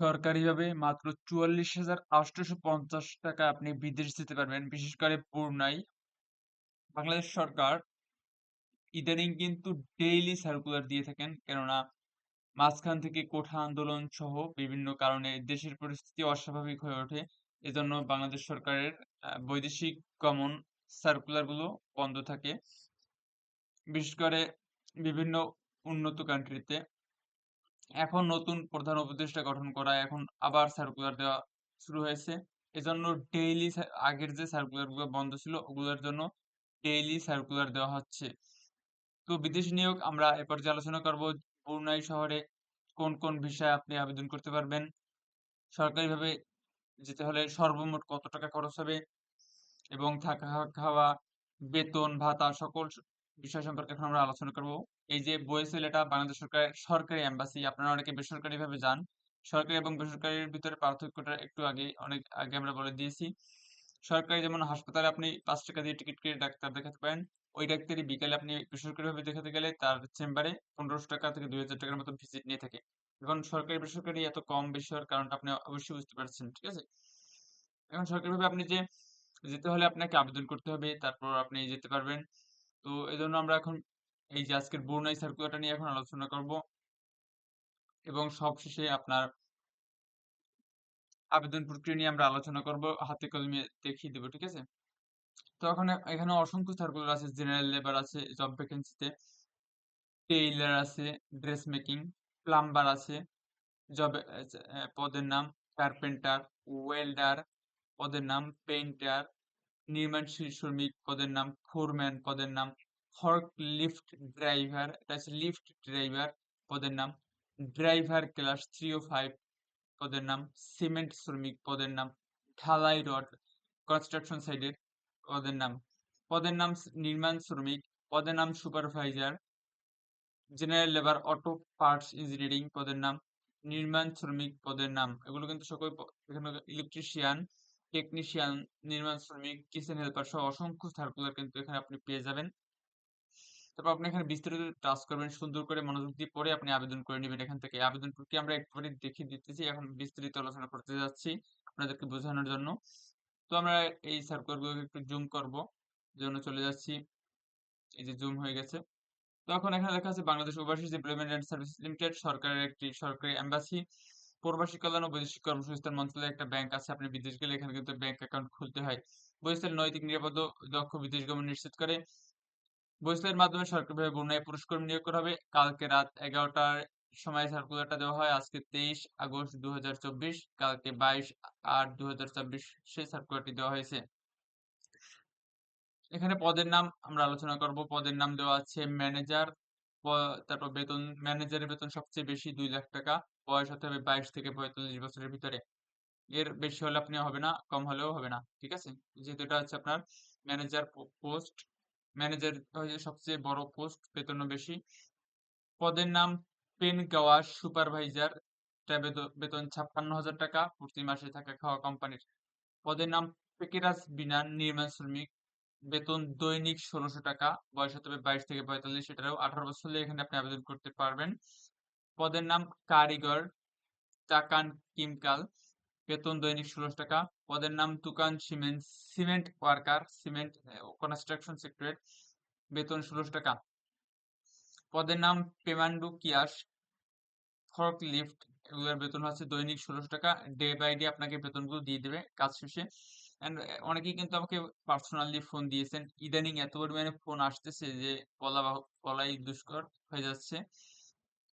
সরকারিভাবে মাত্র চুয়াল্লিশ হাজার আটশোশো পঞ্চাশ টাকা আপনি বিদেশ যেতে পারবেন, বিশেষ করে পুরনাই বাংলাদেশ সরকার ইদানিং কিন্তু ডেইলি সার্কুলার দিয়ে থাকেন, কেননা মাঝখান থেকে কোঠা আন্দোলন সহ বিভিন্ন কারণে দেশের পরিস্থিতি অস্বাভাবিক হয়ে ওঠে। এজন্য বাংলাদেশ সরকারের বৈদেশিক গমন সার্কুলারগুলো বন্ধ থাকে। বিশেষ করে বিভিন্ন উন্নত কান্ট্রিতে এখন নতুন প্রধান উপদেষ্টা গঠন করা, এখন আবার সার্কুলার দেওয়া শুরু হয়েছে। এজন্য ডেইলি আগের যে সার্কুলারগুলো বন্ধ ছিল, ওগুলোর জন্য ডেইলি সার্কুলার দেওয়া হচ্ছে। তো বিদেশি নিয়োগ আমরা এরপর যে আলোচনা করব ব্রুনাই শহরে কোন কোন বিষয়ে আপনি আবেদন করতে পারবেন? সরকারিভাবে যেতে হলে সর্বমোট কত টাকা খরচ হবে? এবং থাকা, খাওয়া, বেতন, ভাতা সকল বিষয় সম্পর্কে এখন আমরা আলোচনা করব। এই যে বইসেল এটা বাংলাদেশ সরকারের সরকারি এম্বাসি আপনারা অনেকে বেসরকারি ভাবে যান। সরকারি এবং বেসরকারির ভিতরে পার্থক্যটা একটু আগে, অনেক আগে আমরা বলে দিয়েছি। সরকারি যেমন হাসপাতালে আপনি পাঁচ টাকা দিয়ে টিকিট কেটে ডাক্তার দেখাতে পারেন, ওই ডাক্তারই বিকালে আপনি বেসরকারি ভাবে দেখাতে গেলে তার চেম্বারে পনেরোশো টাকা থেকে দুই হাজার টাকার মতো ভিজিট নিয়ে থাকে। এখন সরকারি বেসরকারি এত কম বেশি হওয়ার কারণটা আপনি অবশ্যই বুঝতে পারছেন, ঠিক আছে? এখন সরকারিভাবে আপনি যে যেতে হলে আপনাকে আবেদন করতে হবে, তারপর আপনি যেতে পারবেন। তো এই জন্য আমরা এখন এই যে আজকের বর্ণাই সার্কুলারটা নিয়ে এখন আলোচনা করব এবং সবশেষে আপনার আবেদন প্রক্রিয়া নিয়ে আমরা আলোচনা করব, হাতে কলমে দেখিয়ে দেবো, ঠিক আছে? তো এখন এখানে অসংখ্য সার্কুলার আছে জেনারেল লেবার আছে জব ভ্যাকেন্সিতে টেইলার আছে ড্রেস মেকিং প্লাম্বার আছে জব পদের নাম কার্পেন্টার ওয়েল্ডার পদের নাম পেইন্টার নির্মাণ শ্রমিক পদের নাম ফোরম্যান পদের নাম ফর্ক লিফট ড্রাইভার এটা লিফট ড্রাইভার পদের নাম ড্রাইভার ক্লাস থ্রি ও ফাইভ পদের নাম সিমেন্ট শ্রমিক পদের নাম, ঢালাই রড কনস্ট্রাকশন সাইডের পদের নাম পদের নাম নির্মাণ শ্রমিক, পদের নাম supervisor general labour auto parts engineering পদের নাম, নির্মাণ শ্রমিক পদের নাম, এগুলো কিন্তু সকল ইলেকট্রিশিয়ান টেকনিশিয়ান নির্মাণ শ্রমিক কিচেন হেল্পার সহ অসংখ্য সার্কুলার কিন্তু এখানে আপনি পেয়ে যাবেন। তারপর আপনি এখানে বিস্তারিত টাচ করবেন, সুন্দর করে মনোযোগ দিয়ে পড়ে আপনি আবেদন করে নেবেন এখান থেকে। আবেদন প্রক্রিয়া আমরা একবারে দেখিয়ে দিতেছি, এখন বিস্তারিত আলোচনা করতে যাচ্ছি আপনাদেরকে বোঝানোর জন্য। তো আমরা এই সার্কুলারগুলোকে একটু জুম করব জন্য চলে যাচ্ছি। এই যে জুম হয়ে গেছে। তো এখন এখানে লেখা আছে Bangladesh overseas employment and service limited সরকারের একটি সরকারি এম্বাসি প্রবাসী কল্যাণ ও বৈদেশিক কর্মসংস্থান মন্ত্রণালয়ের একটা ব্যাংক আছে, আপনি বিদেশ গেলে এখানে কিন্তু ব্যাংক অ্যাকাউন্ট খুলতে হয়। বৈশ্বিক নৈতিক, নিরাপদ দক্ষ বিদেশ গমন নিশ্চিত করে। বৈশ্বিকের মাধ্যমে সরকারিভাবে বন্যায় পুরস্কার নিয়োগ করা হবে। কালকে রাত এগারোটার সময় সার্কুলারটা দেওয়া হয়, আজকে তেইশ আগস্ট দু কালকে বাইশ আট দু সেই সার্কুলারটি দেওয়া হয়েছে। এখানে পদের নাম আমরা আলোচনা করব। পদের নাম দেওয়া আছে ম্যানেজার তারপর বেতন ম্যানেজারের বেতন সবচেয়ে বেশি দুই লাখ টাকা। বয়স হতে হবে বাইশ থেকে পঁয়তাল্লিশ বছরের ভিতরে। এর বেশি হলে আপনি হবে না, কম হলেও হবে না, ঠিক আছে? যেহেতু এটা হচ্ছে আপনার ম্যানেজার পোস্ট ম্যানেজার হচ্ছে সবচেয়ে বড় পোস্ট বেতনও বেশি। পদের নাম পেন গাওয়া সুপারভাইজার বেতন ছাপ্পান্ন হাজার টাকা, প্রতি মাসে থাকা খাওয়া কোম্পানির। পদের নাম পেকেরাস বিনান নির্মাণ শ্রমিক, বেতন দৈনিক ষোলোশো টাকা, বয়স হতে হবে বাইশ থেকে পঁয়তাল্লিশ, এটারও আঠারো বছর হলে এখানে আপনি আবেদন করতে পারবেন। পদের নাম কারিগর, টাকান কিমকাল, বেতন দৈনিক ষোলোশো টাকা, পদের নাম তুকান cement cement worker, cement construction সেক্টরের বেতন ষোলোশো টাকা। পদের নাম পেমান্ডু কিয়াস ফর্ক লিফট এগুলোর বেতন হচ্ছে দৈনিক ষোলোশো টাকা। ডে বাই ডে আপনাকে বেতনগুলো দিয়ে দেবে কাজ শেষে। অ্যান্ড অনেকেই কিন্তু আমাকে পার্সোনালি ফোন দিয়েছেন। ইদানিং এত পরিমাণে ফোন আসতেছে যে বলা বলাই দুষ্কর হয়ে যাচ্ছে।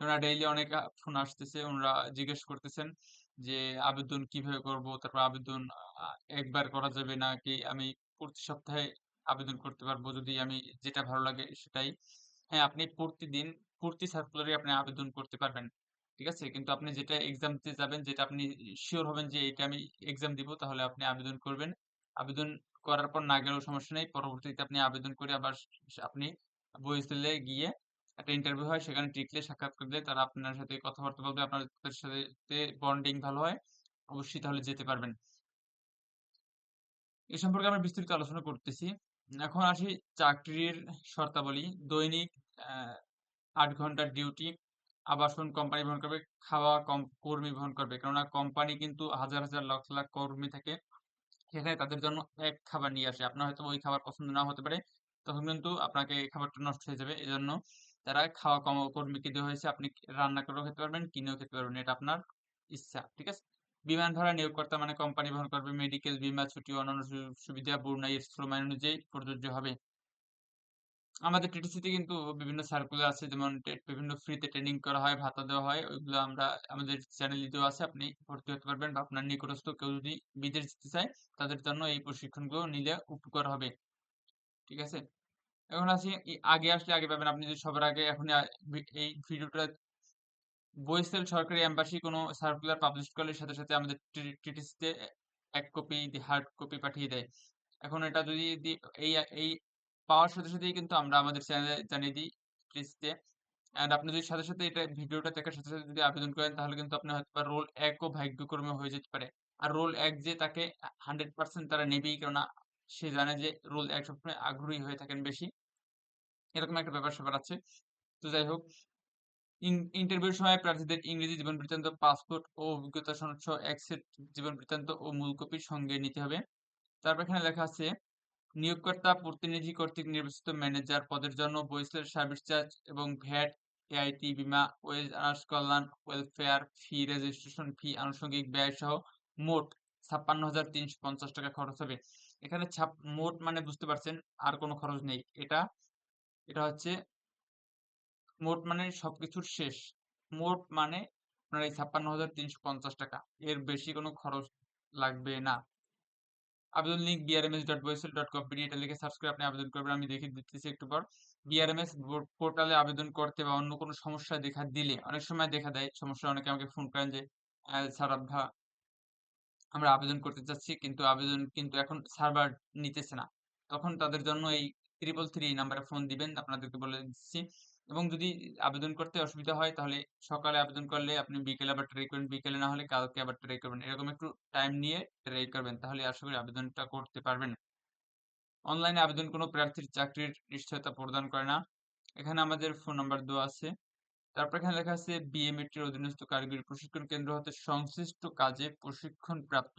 ওনারা ডেইলি অনেক ফোন আসতেছে, ওনারা জিজ্ঞেস করতেছেন যে, আবেদন কীভাবে করব? তারপর আবেদন একবার করা যাবে নাকি আমি প্রতি সপ্তাহে আবেদন করতে পারব যদি আমি যেটা ভালো লাগে সেটাই। হ্যাঁ আপনি প্রতিদিন, প্রতি সার্কুলারে আপনি আবেদন করতে পারবেন, ঠিক আছে? কিন্তু আপনি যেটা এক্সাম দিতে যাবেন, যেটা আপনি শিওর হবেন যে এটা আমি এক্সাম দিব, তাহলে আপনি আবেদন করবেন। আবেদন করার পর না গেলেও সমস্যা নেই, পরবর্তীতে আপনি আবেদন করে আবার আপনি বইসেলে গিয়ে একটা ইন্টারভিউ হয়, সেখানে টিকলে সাক্ষাৎ করলে তারা আপনার সাথে কথাবার্তা বলবে আপনাদের সাথে বন্ডিং ভালো হয়, অবশ্যই তাহলে যেতে পারবেন। এ সম্পর্কে আমরা বিস্তারিত আলোচনা করতেছি। এখন আসি চাকরির শর্তাবলী। দৈনিক আট ঘণ্টার ডিউটি আবাসন কোম্পানি বহন করবে, খাওয়া কম, কর্মী বহন করবে। কেননা কোম্পানি কিন্তু হাজার হাজার, লাখ লাখ কর্মী থাকে, সেখানে তাদের জন্য এক খাবার নিয়ে আসে। আপনার হয়তো ওই খাবার পছন্দ না হতে পারে, তখন কিন্তু আপনাকে খাবারটা নষ্ট হয়ে যাবে। এজন্য তারা খাওয়া কম কর্মীকে দেওয়া হয়েছে, আপনি রান্না করেও খেতে পারবেন, কিনেও খেতে পারবেন, এটা আপনার ইচ্ছা, ঠিক আছে? বিমান ভাড়া নিয়োগকর্তা মানে কোম্পানি বহন করবে মেডিকেল বীমা, ছুটি, অন্যান্য সুবিধা বুনাইয়ের শ্রম আইন অনুযায়ী প্রযোজ্য হবে। আমাদের টিটিসিতে কিন্তু বিভিন্ন সার্কুলার আছে, যেমন বিভিন্ন ফ্রিতে ট্রেনিং করা হয়, ভাতা দেওয়া হয়, ওইগুলো আমরা, আমাদের চ্যানেলে দেওয়া আছে, আপনি ভর্তি হতে পারবেন, বা আপনার নিকটস্থ কেউ যদি বিদেশ যেতে চায়, তাদের জন্য এই প্রশিক্ষণগুলো নিলে উপকার হবে, ঠিক আছে? এখন আসি আগে আসলে আগে পাবেন। আপনি যদি সবার আগে এখন এই ভিডিওটা বরিশাল সরকারি এম্বাসি কোনো সার্কুলার পাবলিশ করলে সাথে সাথে আমাদের টিটিসিতে এক কপি হার্ড কপি পাঠিয়ে দেয়। এখন এটা যদি এই এই পাওয়ার সাথে সাথেই কিন্তু আমরা আমাদের চ্যানেলে জানিয়ে দিই টিটিসিতে। এন্ড আপনি যদি সাথে সাথে এটা ভিডিওটা দেখার সাথে সাথে যদি আবেদন করেন, তাহলে কিন্তু আপনি হয়তো বা রোল একও ভাগ্যক্রমে হয়ে যেতে পারে। আর রোল এক যে তাকে হান্ড্রেড পার্সেন্ট তারা নেবেই, কেননা সে জানে যে রোল এক সবসময় আগ্রহী হয়ে থাকেন বেশি। এরকম একটা ব্যাপার, স্যাপার আছে। তো যাই হোক ইন্টারভিউর সময় প্রার্থীদের ইংরেজি জীবন বৃত্তান্ত পাসপোর্ট ও অভিজ্ঞতা সনদ সহ এক সেট জীবন বৃত্তান্ত ও মূল কপি সঙ্গে নিতে হবে। তারপর এখানে লেখা আছে, নিয়োগকর্তা, প্রতিনিধি কর্তৃক নির্বাচিত ম্যানেজার পদের জন্য বৈশ্বের সার্ভিস চার্জ এবং ভ্যাট, এআইটি, বিমা, ওয়েজ আনার্স কল্যাণ ওয়েলফেয়ার ফি রেজিস্ট্রেশন ফি আনুষঙ্গিক ব্যয় সহ মোট ছাপ্পান্ন হাজার তিনশো পঞ্চাশ টাকা খরচ হবে। এখানে ছাপ, মোট মানে বুঝতে পারছেন, আর কোনো খরচ নেই। এটা এটা হচ্ছে মোট মানে সবকিছুর শেষ। মোট মানে আপনার এই ছাপ্পান্ন হাজার তিনশো পঞ্চাশ টাকা। এর বেশি কোনো খরচ লাগবে না। আবেদন link BRMS dot BOESL dot company এটা লিখে সার্চ করে আপনি আবেদন করবেন, আমি দেখে দিতেছি একটু পর। বিআরএমএস পোর্টালে আবেদন করতে বা অন্য কোনো সমস্যা দেখা দিলে, অনেক সময় দেখা দেয়, সমস্যা অনেকে আমাকে ফোন করেন যে স্যার আব্বা, আমরা আবেদন করতে চাচ্ছি, কিন্তু আবেদন কিন্তু এখন সার্ভার নিতেছে না। তখন তাদের জন্য এই ট্রিপল থ্রি নাম্বারে ফোন দিবেন, আপনাদেরকে বলে দিচ্ছি। এবং যদি আবেদন করতে অসুবিধা হয়, তাহলে সকালে আবেদন করলে আপনি বিকেলে আবার ট্রাই করবেন, বিকেলে না হলে কালকে আবার ট্রাই করবেন। এরকম একটু টাইম নিয়ে ট্রাই করবেন, তাহলে আশা করি আবেদনটা করতে পারবেন। অনলাইনে আবেদন কোনো প্রার্থীর চাকরির নিশ্চয়তা প্রদান করে না। এখানে আমাদের ফোন নাম্বার দেওয়া আছে। তারপর এখানে লেখা আছে বিএমএটির অধীনস্থ কারিগরি প্রশিক্ষণ কেন্দ্র হতে সংশ্লিষ্ট কাজে প্রশিক্ষণ প্রাপ্ত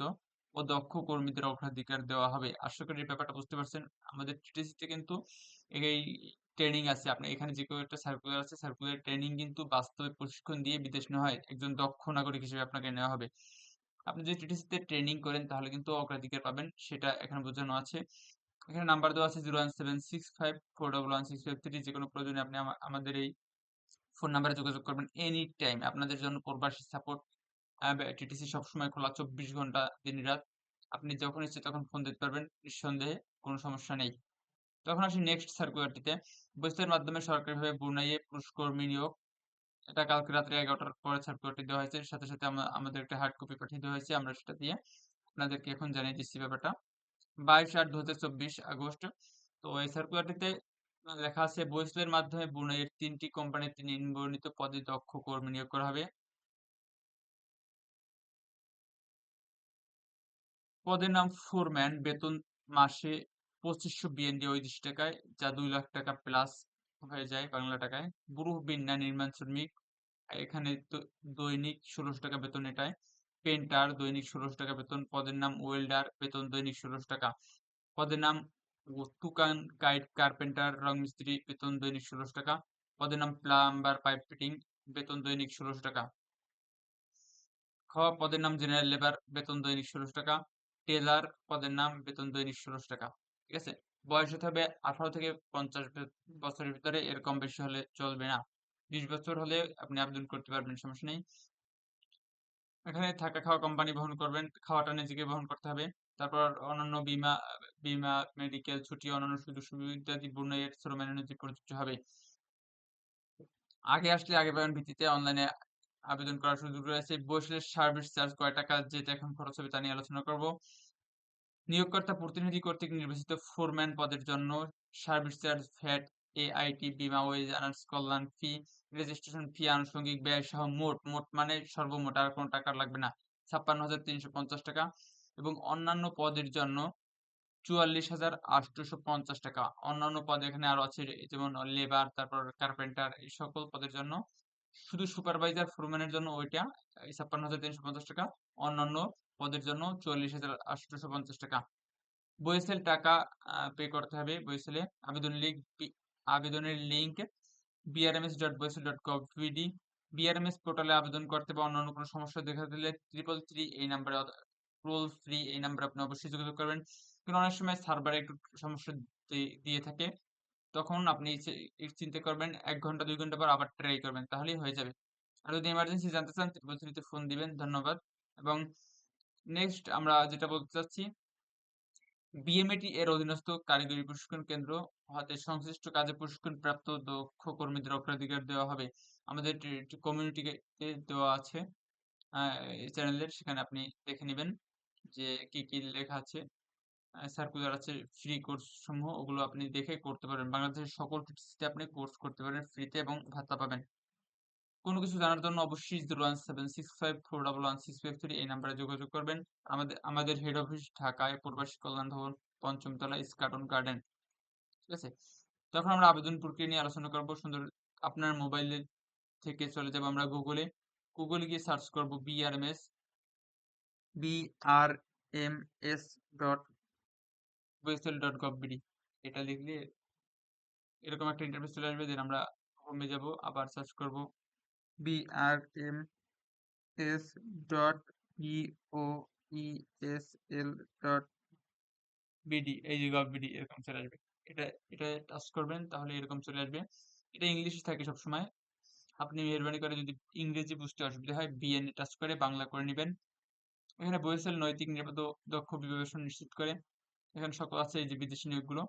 ও দক্ষ কর্মীদের অগ্রাধিকার দেওয়া হবে। আশা করি ব্যাপারটা বুঝতে পারছেন। আমাদের টিটিসিতে কিন্তু এই ট্রেনিং আছে। আপনি এখানে যে কোনো একটা সার্কুলার আছে সার্কুলার ট্রেনিং কিন্তু বাস্তবে প্রশিক্ষণ দিয়ে বিদেশ নেওয়া হয়। একজন দক্ষ নাগরিক হিসেবে আপনাকে নেওয়া হবে। আপনি যদি টিটিসিতে ট্রেনিং করেন, তাহলে কিন্তু অগ্রাধিকার পাবেন। সেটা এখানে বোঝানো আছে। এখানে নাম্বার দেওয়া আছে zero one seven six five four double one six five three যে কোনো প্রয়োজনে আপনি আমাদের এই ফোন নাম্বারে যোগাযোগ করবেন এনি টাইম আপনাদের জন্য প্রবাসী সাপোর্ট টিটিসি সবসময় খোলা চব্বিশ ঘণ্টা দিন রাত। আপনি যখন ইচ্ছে তখন ফোন দিতে পারবেন, নিঃসন্দেহে কোনো সমস্যা নেই। তখন আসি নেক্সট সার্কুলারটিতে বৈশ্বের মাধ্যমে সরকারিভাবে বুনাইয়ে পুরস্কর্মী নিয়োগ। এটা কালকে রাত্রে এগারোটার পরে সার্কুলারটি দেওয়া হয়েছে। সাথে সাথে আমাদের একটা হার্ড কপি পাঠিয়ে দেওয়া হয়েছে। আমরা সেটা দিয়ে আপনাদেরকে এখন জানিয়ে দিচ্ছি ব্যাপারটা। বাইশ আট দু আগস্ট। তো এই সার্কুলারটিতে লেখা আছে বৈশ্বের মাধ্যমে বুনাইয়ের তিনটি কোম্পানিতে নিম্নবর্ণিত পদে দক্ষ কর্মী নিয়োগ করা হবে। পদের নাম ফোরম্যান, বেতন মাসে পঁচিশশো বিএনডি ওইদিশ টাকায়, যা দুই লাখ টাকা প্লাস হয়ে যায় বাংলা টাকায়। বুরুহ বিন্যা, নির্মাণ শ্রমিক, এখানে দৈনিক ষোলোশো টাকা বেতন এটায়। পেন্টার, দৈনিক ষোলোশো টাকা বেতন, পদের নাম ওয়েল্ডার, বেতন দৈনিক ষোলোশো টাকা। পদের নাম তুকান গাইড কার্পেন্টার, রং মিস্ত্রি, বেতন দৈনিক ষোলোশো টাকা। পদের নাম প্লাম্বার, পাইপ ফিটিং, বেতন দৈনিক ষোলোশো টাকা। খ, পদের নাম জেনারেল লেবার, বেতন দৈনিক ষোলোশো টাকা। টেলার পদের নাম বেতন দৈনিক ষোলোশো টাকা, ঠিক আছে? বয়স হতে হবে আঠারো থেকে পঞ্চাশ বছরের ভিতরে এর কম বেশি হলে চলবে না। বিশ বছর হলে আপনি আবেদন করতে পারবেন, সমস্যা নেই। এখানে থাকা খাওয়া কোম্পানি বহন করবেন, খাওয়াটা নিজেকে বহন করতে হবে। তারপর অন্যান্য বিমা বিমা মেডিকেল ছুটি, অন্যান্য সুযোগ সুবিধা ইত্যাদি বুনাইয়ের শ্রম অনুযায়ী প্রযোজ্য হবে। আগে আসলে আগে পাবেন ভিত্তিতে অনলাইনে আবেদন করার সুযোগ রয়েছে। বৈশ্বিক সার্ভিস চার্জ কয় টাকা, যেটা এখন খরচ হবে তা নিয়ে আলোচনা করব। নিয়োগকর্তা প্রতিনিধি কর্তৃক নির্বাচিত ফোরম্যান পদের জন্য সার্ভিস চার্জ ফ্যাট এআইটি বিমা ওয়েজ আনার্স কল্যাণ ফি রেজিস্ট্রেশন ফি আনুষঙ্গিক ব্যয় সহ মোট মোট মানে সর্বমোট আর কোনো টাকা লাগবে না। ছাপ্পান্ন হাজার তিনশো পঞ্চাশ টাকা এবং অন্যান্য পদের জন্য চুয়াল্লিশ হাজার আটশোশো পঞ্চাশ টাকা। অন্যান্য পদ এখানে আরও আছে, যেমন লেবার তারপর কার্পেন্টার এই সকল পদের জন্য শুধু সুপারভাইজার ফোরম্যানের জন্য ওইটা ছাপ্পান্ন হাজার তিনশো পঞ্চাশ টাকা। অন্যান্য পদের জন্য চল্লিশ হাজার আটশোশো পঞ্চাশ টাকা। বইসেল টাকা পে করতে হবে বইসেলে। আবেদন লিঙ্ক আবেদনের link BRMS dot BOESL dot gov BD BRMS পোর্টালে আবেদন করতে বা অন্যান্য কোনো সমস্যা দেখা দিলে ট্রিপল থ্রি এই নাম্বারে টোল ফ্রি এই নাম্বারে আপনি অবশ্যই যোগাযোগ করবেন। কিন্তু অনেক সময় সার্ভারে একটু সমস্যা দিয়ে থাকে। তখন আপনি চিন্তা করবেন, এক ঘণ্টা, দুই ঘণ্টা পর আবার ট্রাই করবেন, তাহলেই হয়ে যাবে। আর যদি এমার্জেন্সি জানতে চান ট্রিপল ফোন দিবেন, ধন্যবাদ। এবং নেক্সট আমরা যেটা বলতে চাচ্ছি বিএমএটি এর অধীনস্থ কারিগরি প্রশিক্ষণ কেন্দ্র হতে সংশ্লিষ্ট কাজে প্রশিক্ষণ প্রাপ্ত দক্ষ কর্মীদের অগ্রাধিকার দেওয়া হবে। আমাদের কমিউনিটিতে দেওয়া আছে চ্যানেলের সেখানে আপনি দেখে নেবেন যে কি কি লেখা আছে। সার্কুলার আছে ফ্রি কোর্স সমূহ, ওগুলো আপনি দেখে করতে পারেন। বাংলাদেশের সকল টিটিসিতে আপনি কোর্স করতে পারেন ফ্রিতে এবং ভাতা পাবেন। কোনো কিছু জানার জন্য অবশ্যই zero one seven six five four double one six five three এই নাম্বারে যোগাযোগ করবেন। আমাদের আমাদের হেড অফিস ঢাকায় প্রবাসী কল্যাণ ভবন, পঞ্চমতলা ইস্কাটন গার্ডেন ঠিক আছে? তখন আমরা আবেদন প্রক্রিয়া নিয়ে আলোচনা করব। সুন্দর, আপনার মোবাইলে থেকে চলে যাব আমরা গুগলে গুগলে গিয়ে সার্চ করব BRMS BR M S dot BOESL dot gov BD এটা লিখলে এরকম একটা ইন্টারফেস চলে আসবে দেন আমরা হোমে যাব, আবার সার্চ করব BRM S dot E S L dot BD এই যে গভ বিডি এরকম চলে আসবে। এটা এটা টাচ করবেন, তাহলে এরকম চলে আসবে। এটা ইংলিশে থাকে সবসময়। আপনি মেহরবানি করে যদি ইংরেজি বুঝতে অসুবিধা হয় বিএন টাচ করে বাংলা করে নেবেন। এখানে বইসেল নৈতিক নিরাপদ দক্ষ বিবেচন নিশ্চিত করে। এখানে সকল আছে এই যে বিদেশি নিয়োগগুলো।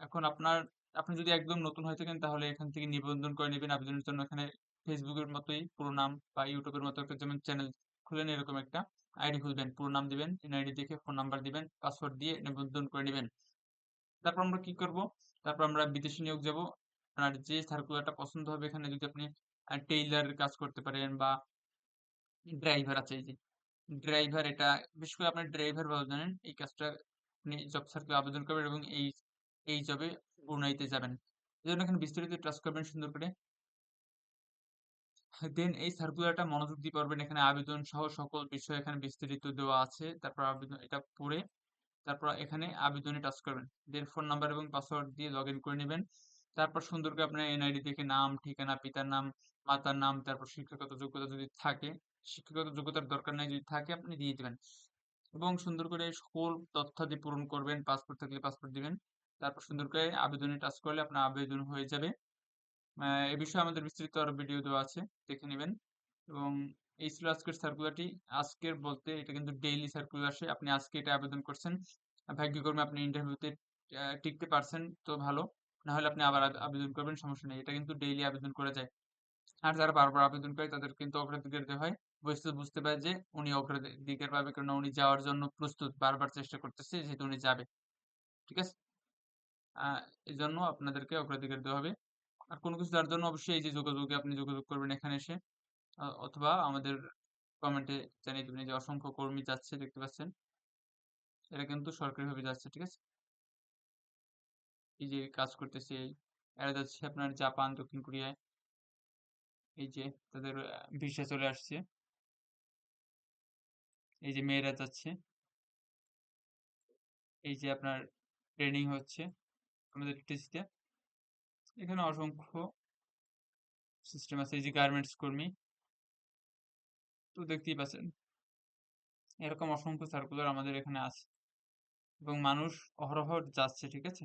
এখন আপনার, আপনি যদি একদম নতুন হয়ে থাকেন, তাহলে এখান থেকে নিবন্ধন করে নেবেন আবেদনের জন্য। এখানে ফেসবুকের মতোই পুরো নাম বা ইউটিউবের মতো একটা যেমন চ্যানেল খুলেন এরকম একটা আইডি খুলবেন। পুরো নাম দিবেন এনআইডি দেখে ফোন নাম্বার দিবেন পাসওয়ার্ড দিয়ে নিবন্ধন করে নেবেন। তারপর আমরা কি করব? তারপর আমরা বিদেশি নিয়োগ যাব। আপনার যে সার্কুলারটা পছন্দ হবে এখানে যদি আপনি টেইলার কাজ করতে পারেন বা ড্রাইভার আছে এই যে। ড্রাইভার এটা, বিশেষ করে আপনার ড্রাইভার ভালো জানেন, এই কাজটা আপনি জব সার্কুলার আবেদন করবেন এবং এই এই জবে বুনাইতে যাবেন। এই জন্য এখানে বিস্তারিত টাচ করবেন সুন্দর করে। দেন এই সার্কুলারটা মনোযোগ দিয়ে পড়বেন। এখানে আবেদন সহ সকল বিষয় এখানে বিস্তারিত দেওয়া আছে। তারপর আবেদন, এটা পড়ে তারপর এখানে আবেদনে টাচ করবেন। দেন ফোন নাম্বার এবং পাসওয়ার্ড দিয়ে লগ করে নেবেন। তারপর সুন্দর করে আপনার এনআইডি থেকে নাম, ঠিকানা, পিতার নাম, মাতার নাম, তারপর শিক্ষাগত যোগ্যতা যদি থাকে, শিক্ষাগত যোগ্যতার দরকার নাই যদি থাকে, আপনি দিয়ে দিবেন। এবং সুন্দর করে সকল তথ্যাদি পূরণ করবেন পাসপোর্ট থাকলে পাসপোর্ট দিবেন, তারপর সুন্দর করে আবেদনে টাচ করলে আপনার আবেদন হয়ে যাবে। এ বিষয়ে আমাদের বিস্তৃত আরও ভিডিও দেওয়া আছে, দেখে নেবেন। এবং এই ছিল আজকের সার্কুলারটি আজকের বলতে এটা কিন্তু ডেইলি সার্কুলার আসে, আপনি আজকে এটা আবেদন করছেন। ভাগ্যক্রমে আপনি ইন্টারভিউতে টিকতে পারছেন তো ভালো। না হলে আপনি আবার আবেদন করবেন, সমস্যা নেই। এটা কিন্তু ডেইলি আবেদন করা যায়। আর যারা বারবার আবেদন করে তাদের কিন্তু অগ্রাধিকার দেওয়া হয়। বুঝতে বুঝতে পারে যে উনি অগ্রাধিকার পাবে কারণ উনি যাওয়ার জন্য প্রস্তুত, বারবার চেষ্টা করতেছে যেহেতু উনি যাবে। ঠিক আছে? এই জন্য আপনাদেরকে অগ্রাধিকার দেওয়া হবে। আর কোনো কিছু তার জন্য অবশ্যই এই যে যোগাযোগে আপনি যোগাযোগ করবেন এখানে এসে অথবা আমাদের কমেন্টে জানিয়ে দেবেন যে অসংখ্য কর্মী যাচ্ছে, দেখতে পাচ্ছেন। এটা কিন্তু সরকারিভাবে যাচ্ছে, ঠিক আছে? এই যে কাজ করতেছে এরা যাচ্ছে আপনার জাপান, দক্ষিণ কোরিয়ায়। এই যে তাদের ভিসা চলে আসছে। এই যে মেয়েরা যাচ্ছে। এই যে আপনার ট্রেনিং হচ্ছে আমাদের টিসিতে এখানে অসংখ্য সিস্টেম আছে, এই যে গার্মেন্টস কর্মী। তো দেখতেই পাচ্ছেন, এরকম অসংখ্য সার্কুলার আমাদের এখানে আছে এবং মানুষ অহরহ যাচ্ছে, ঠিক আছে?